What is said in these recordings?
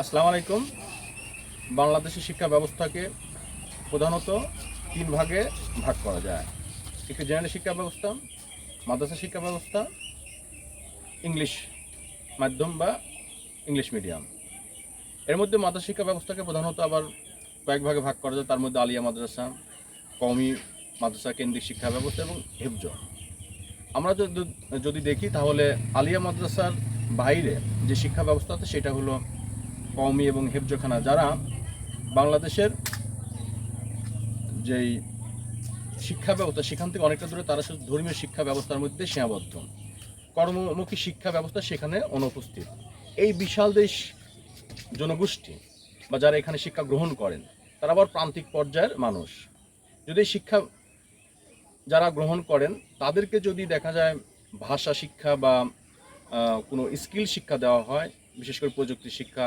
আসসালামু আলাইকুম। বাংলাদেশের শিক্ষা ব্যবস্থাকে প্রধানত তিন ভাগে ভাগ করা যায়। একটি জেনারেল শিক্ষা ব্যবস্থা, মাদ্রাসা শিক্ষা ব্যবস্থা, ইংলিশ মাধ্যম বা ইংলিশ মিডিয়াম। এর মধ্যে মাদ্রাসা শিক্ষা ব্যবস্থাকে প্রধানত আবার কয়েক ভাগে ভাগ করা যায়। তার মধ্যে আলিয়া মাদ্রাসা, কওমি মাদ্রাসা কেন্দ্রিক শিক্ষা ব্যবস্থা এবং হেফজ। আমরা যদি দেখি তাহলে আলিয়া মাদ্রাসার বাইরে যে শিক্ষা ব্যবস্থা আছে, সেটা হলো কওমি এবং হেফজখানা যারা বাংলাদেশের যেই শিক্ষা ব্যবস্থা, সেখান থেকে অনেকটা দূরে তারা শুধু ধর্মীয় শিক্ষা ব্যবস্থার মধ্যে সীমাবদ্ধ। কর্মমুখী শিক্ষা ব্যবস্থা সেখানে অনুপস্থিত। এই বিশাল দেশ জনগোষ্ঠী বা যারা এখানে শিক্ষা গ্রহণ করেন, তারা আবার প্রান্তিক পর্যায়ের মানুষ। যদি শিক্ষা যারা গ্রহণ করেন, তাদেরকে যদি দেখা যায় ভাষা শিক্ষা বা কোনো স্কিল শিক্ষা দেওয়া হয়, বিশেষ করে প্রযুক্তি শিক্ষা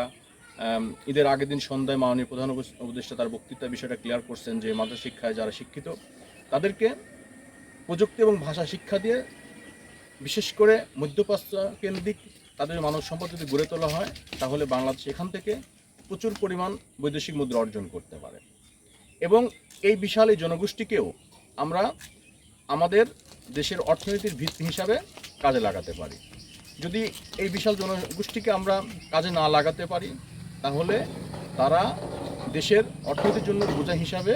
ঈদের আগের দিন সন্ধ্যায় মাননীয় প্রধান উপদেষ্টা তার বক্তৃতা বিষয়টা ক্লিয়ার করছেন যে মাদ্রাসা শিক্ষায় যারা শিক্ষিত, তাদেরকে প্রযুক্তি এবং ভাষা শিক্ষা দিয়ে বিশেষ করে মধ্যপ্রাচ্য কেন্দ্রিক তাদের মানব সম্পদ যদি গড়ে তোলা হয়, তাহলে বাংলাদেশ এখান থেকে প্রচুর পরিমাণ বৈদেশিক মুদ্রা অর্জন করতে পারে। এবং এই বিশাল এই জনগোষ্ঠীকেও আমরা আমাদের দেশের অর্থনীতির ভিত্তি হিসাবে কাজে লাগাতে পারি। যদি এই বিশাল জনগোষ্ঠীকে আমরা কাজে না লাগাতে পারি তাহলে তারা দেশের অর্থনীতির জন্য বোঝা হিসাবে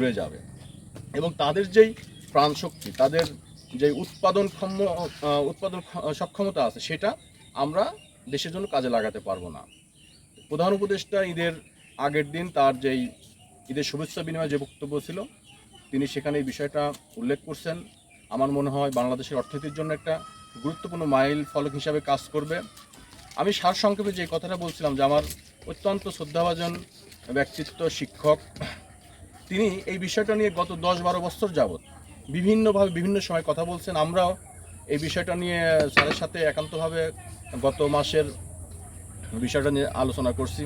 রয়ে যাবে। এবং তাদের যেই প্রাণশক্তি তাদের যে উৎপাদন ক্ষম উৎপাদন সক্ষমতা আছে, সেটা আমরা দেশের জন্য কাজে লাগাতে পারব না। প্রধান উপদেষ্টা ঈদের আগের দিন তার যেই ঈদের শুভেচ্ছা বিনিময়ে যে বক্তব্য ছিল, তিনি সেখানে এই বিষয়টা উল্লেখ করছেন। আমার মনে হয় বাংলাদেশের অর্থনীতির জন্য একটা গুরুত্বপূর্ণ মাইল ফলক হিসাবে কাজ করবে। আমি সারসংক্ষেপে যে কথাটা বলছিলাম যে আমার অত্যন্ত শ্রদ্ধাভাজন ব্যক্তিত্ব, শিক্ষক। তিনি এই বিষয়টা নিয়ে গত দশ বারো বছর যাবৎ বিভিন্নভাবে বিভিন্ন সময় কথা বলছেন। আমরাও এই বিষয়টা নিয়ে স্যারের সাথে একান্তভাবে গত মাসের বিষয়টা নিয়ে আলোচনা করছি।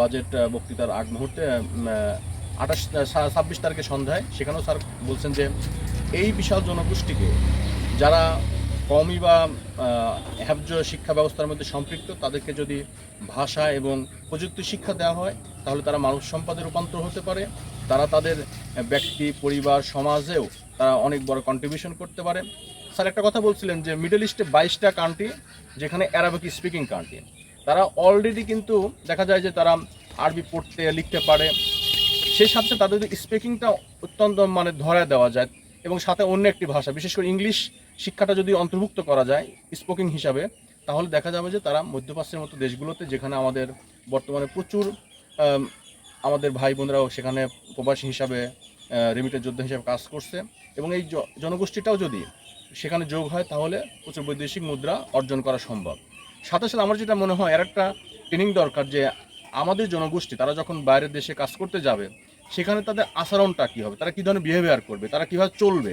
বাজেট বক্তৃতার আগ মুহূর্তে আঠাশ ছাব্বিশ তারিখে সন্ধ্যায় সেখানেও স্যার বলছেন যে, এই বিশাল জনগোষ্ঠীকে যারা কমই বা হ্যাবজ শিক্ষা ব্যবস্থার মধ্যে সম্পৃক্ত, তাদেরকে যদি ভাষা এবং প্রযুক্তি শিক্ষা দেওয়া হয়, তাহলে তারা মানব সম্পদে রূপান্তর হতে পারে। তারা তাদের ব্যক্তি, পরিবার, সমাজেও তারা অনেক বড় কন্ট্রিবিউশন করতে পারে। স্যার, একটা কথা বলছিলেন যে মিডল ইস্টে বাইশটা কান্ট্রি যেখানে অ্যারাবিক স্পিকিং কান্ট্রি তারা অলরেডি কিন্তু দেখা যায় যে তারা আরবি পড়তে, লিখতে পারে। সেই সাথে তাদের স্পিকিংটা অত্যন্ত মানে ধরা দেওয়া যায় এবং সাথে অন্য একটি ভাষা, বিশেষ করে ইংলিশ শিক্ষাটা যদি অন্তর্ভুক্ত করা যায় স্পোকিং হিসাবে, তাহলে দেখা যাবে যে তারা মধ্যপ্রাচ্যের মতো দেশগুলোতে, যেখানে আমাদের বর্তমানে প্রচুর আমাদের ভাই বোনরাও সেখানে প্রবাসী হিসাবে রেমিটের যোদ্ধা হিসাবে কাজ করছে এবং এই জনগোষ্ঠীটাও যদি সেখানে যোগ হয়, তাহলে প্রচুর বৈদেশিক মুদ্রা অর্জন করা সম্ভব। সাথে সাথে আমার যেটা মনে হয়, আর একটা ট্রেনিং দরকার যে আমাদের জনগোষ্ঠী, তারা যখন বাইরের দেশে কাজ করতে যাবে সেখানে তাদের আচরণটা কী হবে? তারা কী ধরনের বিহেভিয়ার করবে? তারা কীভাবে চলবে?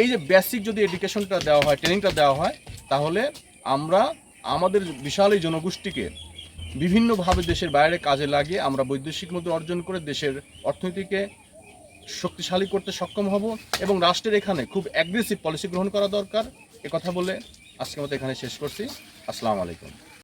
এই যে বেসিক যদি এডুকেশনটা দেওয়া হয় ট্রেনিংটা দেওয়া হয়, তাহলে আমরা আমাদের বিশাল এই জনগোষ্ঠীকে বিভিন্নভাবে দেশের বাইরে কাজে লাগিয়ে আমরা বৈদেশিক মুদ্রা অর্জন করে দেশের অর্থনীতিকে শক্তিশালী করতে সক্ষম হব এবং রাষ্ট্রের এখানে খুব অ্যাগ্রেসিভ পলিসি গ্রহণ করা দরকার। কথা বলে আজকে মতো এখানে শেষ করছি। আসসালামু আলাইকুম।